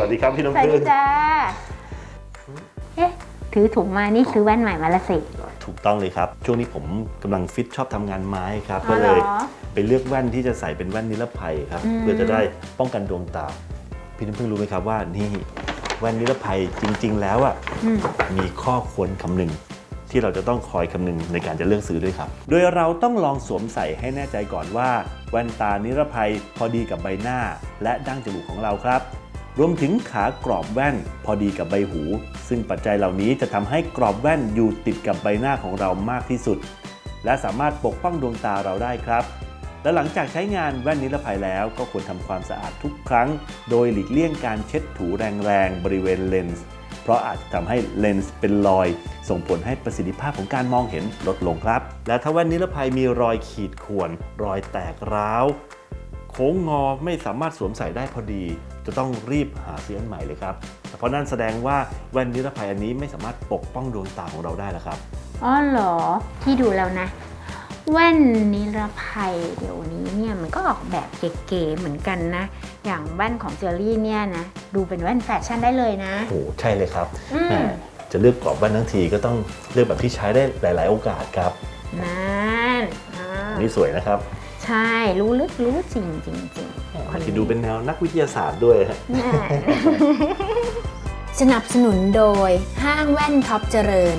วัสดีครับพี่สน้ำวัสพึ่ดีงจ้าเอ๊ะถือถุงมานี่ซื้อแว่นใหม่มาละสิถูกต้องเลยครับ ช่วงนี้ผมกำลังฟิตชอบทำงานไม้ครับ อ๋ก็อเหเลรอยไปเลือกแว่นที่จะใส่เป็นแว่นนิรภัยครับ อืม เพื่อจะได้ป้องกันดวงตา พี่น้ำพึ่งรู้ไหมครับว่านี่แว่นนิรภัยจริง ๆ แล้วอะอืมมีข้อควรคำนึง ที่เราจะต้องคอยคำนึงในการจะเลือกซื้อด้วยครับ โดยเราต้องลองสวมใส่ให้แน่ใจก่อนว่า แว่นตานิรภัยพอดีกับใบหน้า และดั้งจมูกของเราครับ รวมถึงขากรอบแว่นพอดีกับใบหู ซึ่งปัจจัยเหล่านี้จะทำให้กรอบแว่นอยู่ติดกับใบหน้าของเรามากที่สุด และสามารถปกป้องดวงตาเราได้ครับและหลังจากใช้งานแว่นนิรภัยแล้วก็ควรทำความสะอาดทุกครั้ง โดยหลีกเลี่ยงการเช็ดถูแรงๆ บริเวณเลนส์ เพราะอาจจะทำให้เลนส์เป็นรอย ส่งผลให้ประสิทธิภาพของการมองเห็นลดลงครับ และถ้าแว่นนิรภัยมีรอยขีดข่วน รอยแตกร้าว โค้งงอไม่สามารถสวมใส่ได้พอดี จะต้องรีบหาซื้ออันใหม่เลยครับเพราะนั่นแสดงว่าแว่นนิรภัยอันนี้ไม่สามารถปกป้องดวงตาของเราได้แล้วครับอ๋อเหรอที่ดูแล้วนะ แว่นนิรภัยเดี๋ยวนี้เนี่ยมันก็ออกแบบเก๋ๆเหมือนกันนะ อย่างแว่นของเจอรี่เนี่ยนะดูเป็นแว่นแฟชั่นได้เลยนะ โอ้ใช่เลยครับอืม แหมจะเลือกกรอบแว่นทั้งทีก็ต้องเลือกแบบที่ใช้ได้หลาย ๆ โอกาสครับนั่นอ่าอันนี่สวยนะครับใช่รู้ลึกรู้จริงจริงจริงคนที่นี้ดูเป็นแนวนักวิทยาศาสตร์ด้วยฮะแน่สนับสนุนโดยห้างแว่นท็อปเจริญ